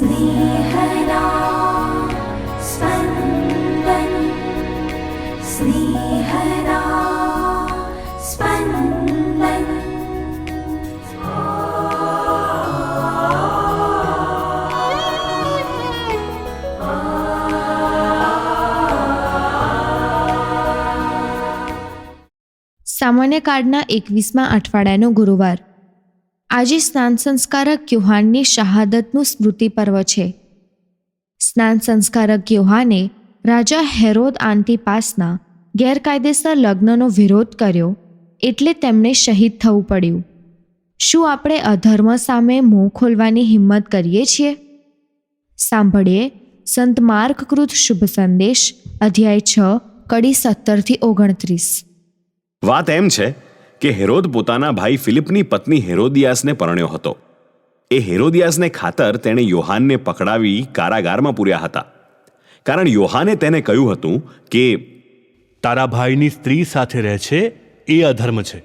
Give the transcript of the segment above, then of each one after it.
स्नेहदा स्पन्दन् स्नेहदा स्पन्दन् સામાન્ય કાર્ડના એકવીસમા અઠવાડિયાનો ગુરુવાર આજે સ્નાન સંસ્કારક યુહાનની શહાદતનું સ્મૃતિ પર્વ છે. સ્નાન સંસ્કારક યુહાને રાજા હેરોદ આંતિપાસના ગેરકાયદેસર લગ્નનો વિરોધ કર્યો એટલે તેમણે શહીદ થવું પડ્યું. શું આપણે અધર્મ સામે મોં ખોલવાની હિંમત કરીએ છીએ? સાંભળીએ સંત માર્ગકૃત શુભ સંદેશ, અધ્યાય છ, કડી સત્તરથી ઓગણત્રીસ. વાત એમ છે કે હેરોદ પોતાના ભાઈ ફિલિપની પત્ની હેરોદિયાસને પરણ્યો હતો. એ હેરોદિયાસને ખાતર તેણે યોહાનને પકડાવી કારાગારમાં પૂર્યા હતા. કારણ યોહાને તેને કહ્યું હતું કે તારા ભાઈની સ્ત્રી સાથે રહે છે એ અધર્મ છે.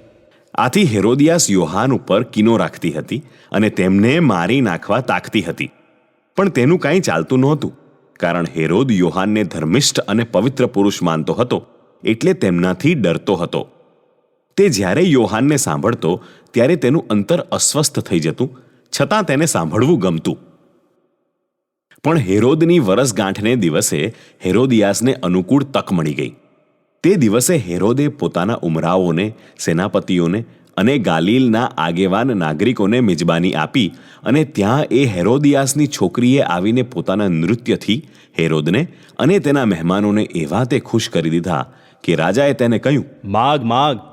આથી હેરોદિયાસ યોહાન ઉપર કિનો રાખતી હતી અને તેમને મારી નાખવા તાકતી હતી. પણ તેનું કાંઈ ચાલતું નહોતું કારણ હેરોદ યોહાનને ધર્મિષ્ઠ અને પવિત્ર પુરુષ માનતો હતો એટલે તેમનાથી ડરતો હતો. તે જ્યારે યોહાનને સાંભળતો, ત્યારે તેનું અંતર અસ્વસ્થ થઈ જતું, છતાં તેને સાંભળવું ગમતું. પણ હેરોદની વરસગાંઠને દિવસે હેરોદિયાસને અનુકૂળ તક મળી ગઈ. તે દિવસે હેરોદે પોતાના ઉમરાઓને, સેનાપતિઓને અને ગાલીલના આગેવાન નાગરિકોને મિજબાની આપી અને ત્યાં એ હેરોદિયાસની છોકરીએ આવીને પોતાના નૃત્યથી હેરોદને અને તેના મહેમાનોને એવા તે ખુશ કરી દીધા કે રાજાએ તેને કહ્યું, માગ માગ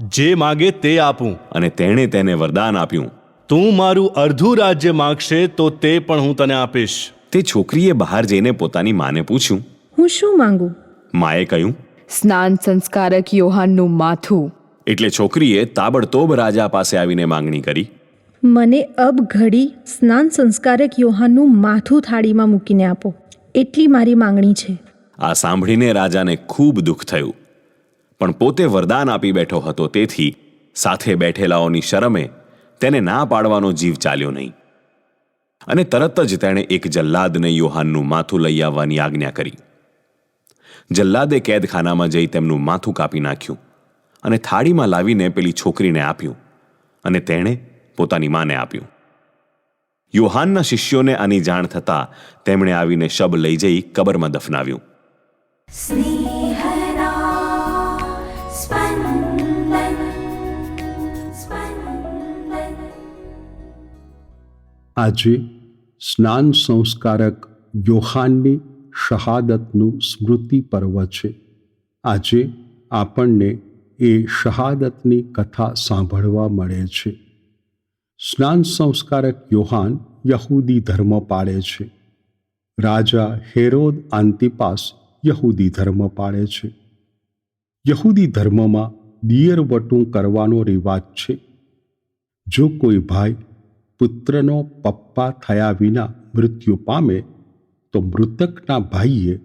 જે માગે તે આપું. અને તેણે તેને વરદાન આપ્યું. તું મારું અર્ધું રાજ્ય માગશે તો તે પણ હું તને આપીશ. તે છોકરીએ બહાર જઈને પોતાની માને પૂછ્યું. હું શું માંગુ? માએ કહ્યું સ્નાન સંસ્કારક યોહાનનું માથું. એટલે છોકરીએ તાબડતોબ રાજા પાસે આવીને માંગણી કરી. મને અબ ઘડી સ્નાન સંસ્કારક યોહાનનું માથું થાળીમાં મૂકીને આપો. એટલી મારી માંગણી છે. આ સાંભળીને રાજાને ખૂબ દુઃખ થયું. પણ પોતે વરદાન આપી બેઠો હતો તેથી સાથે બેઠેલાઓની શરમે તેને ના પાડવાનો જીવ ચાલ્યો નહીં. અને તરત જ તેણે એક જલ્લાદને યુહાનનું માથું લઈ આવવાની આજ્ઞા કરી. જલ્લાદે કેદખાનામાં જઈ તેમનું માથું કાપી નાખ્યું અને થાળીમાં લાવીને પેલી છોકરીને આપ્યું અને તેણે પોતાની માને આપ્યું. યુહાનના શિષ્યોને આની જાણ થતાં તેમણે આવીને શબ લઈ જઈ કબરમાં દફનાવ્યું. આજે સ્નાન સંસ્કારક યોહાનની શહાદતનું સ્મૃતિ પર્વ છે. આજે આપણને એ શહાદતની કથા સાંભળવા મળે છે. સ્નાન સંસ્કારક યોહાન યહૂદી ધર્મ પાળે છે. રાજા હેરોદ આંતિપાસ યહૂદી ધર્મ પાળે છે. યહૂદી ધર્મમાં દિયરવટું કરવાનો રિવાજ છે. જો કોઈ ભાઈ પુત્રનો પપ્પા થયા વિના મૃત્યુ પામે, તો મૃતકના ભાઈએ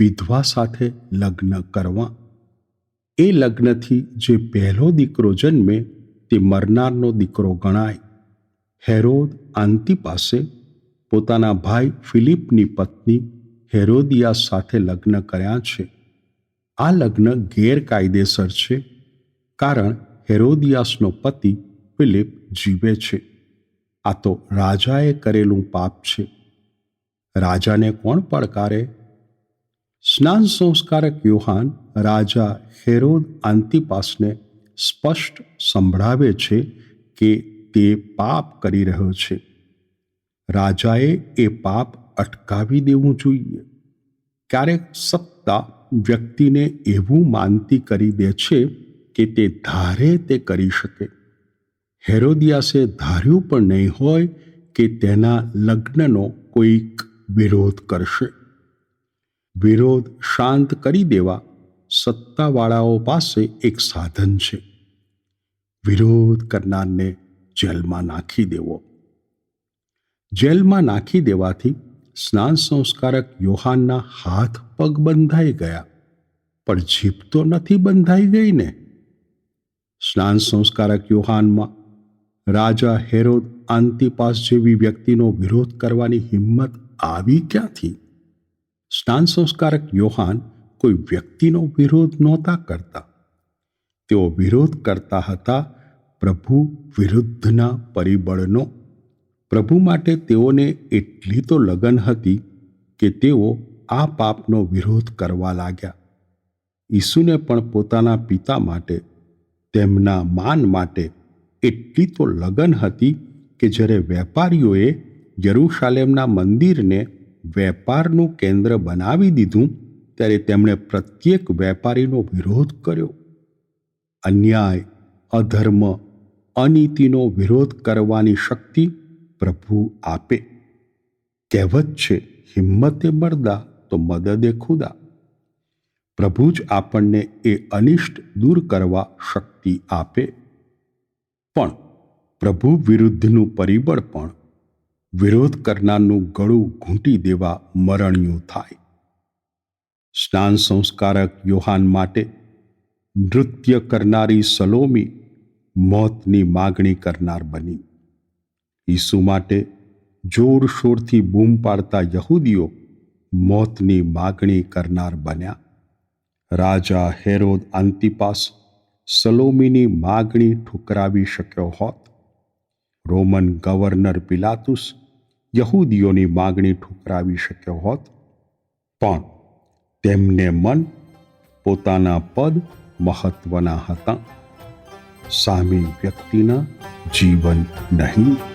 વિધવા સાથે લગ્ન કરવા. એ લગ્નથી જે પહેલો દીકરો જન્મે, તે મરનારનો દીકરો ગણાય. હેરોદ આંતી પાસે પોતાના ભાઈ ફિલિપની પત્ની હેરોદિયા સાથે લગ્ન કર્યા છે. આ લગ્ન ગેરકાયદેસર છે, કારણ હેરોદિયાસનો પતિ ફિલિપ જીવે છે. આ તો રાજાએ કરેલું પાપ છે. રાજાને કોણ પડકારે? સ્નાન સંસ્કારક યોહાન રાજા હેરોદ આંતિપાસને સ્પષ્ટ સંભળાવે છે કે તે પાપ કરી રહ્યો છે. રાજાએ એ પાપ અટકાવી દેવું જોઈએ. ક્યારેક સત્તા વ્યક્તિને એવું માનતી કરી દે છે કે તે ધારે તે કરી શકે. હેરોદિયાસે ધાર્યું પણ નહીં હોય કે તેના લગ્નનો કોઈક વિરોધ કરશે. વિરોધ શાંત કરી દેવા સત્તાવાળાઓ પાસે એક સાધન છે. વિરોધ કરનારને જેલમાં નાખી દેવો. જેલમાં નાખી દેવાથી સ્નાન સંસ્કારક યોહાનના હાથ પગ બંધાઈ ગયા, પણ જીભ તો નથી બંધાઈ ગઈ ને? સ્નાન સંસ્કારક યોહાનમાં રાજા હેરોદ આંતિપાસ જેવી વ્યક્તિનો વિરોધ કરવાની હિંમત આવી ક્યાંથી? સ્નાન સંસ્કારક યોહાન કોઈ વ્યક્તિનો વિરોધ નહોતા કરતા. તેઓ વિરોધ કરતા હતા પ્રભુ વિરુદ્ધના પરિબળનો. પ્રભુ માટે તેઓને એટલી તો લગન હતી કે તેઓ આ પાપનો વિરોધ કરવા લાગ્યા. ઈસુને પણ પોતાના પિતા માટે તેમના માન માટે એટલી તો લગન હતી કે જ્યારે વેપારીઓએ યરૂશાલેમના મંદિરને વેપારનું કેન્દ્ર બનાવી દીધું, ત્યારે તેમણે પ્રત્યેક વેપારીનો વિરોધ કર્યો. અન્યાય, અધર્મ, અનીતિનો વિરોધ કરવાની શક્તિ પ્રભુ આપે. કહેવત છે, હિંમતે મરદા તો મદદે ખુદા. પ્રભુ જ આપણને એ અનિષ્ટ દૂર કરવા શક્તિ આપે. પણ પ્રભુ વિરુદ્ધનું પરિબળ પણ વિરોધ કરનારનું ગળું ઘૂંટી દેવા મરણિયું થાય. સ્નાન સંસ્કારક યોહાન માટે નૃત્ય કરનારી સલોમી મોતની માગણી કરનાર બની. ઈસુ માટે જોરશોરથી બૂમ પાડતા યહૂદીઓ મોતની માગણી કરનાર બન્યા. રાજા હેરોદ આંતિપાસ સલોમીની માગણી ઠુકરાવી શક્યો હોત. રોમન ગવર્નર પિલાતુસ યહૂદીઓની માગણી ઠુકરાવી શક્યો હોત. પણ તેમને મન પોતાના પદ મહત્વના હતા. સામી વ્યક્તિના જીવન નહીં.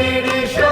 British.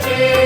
Trinity.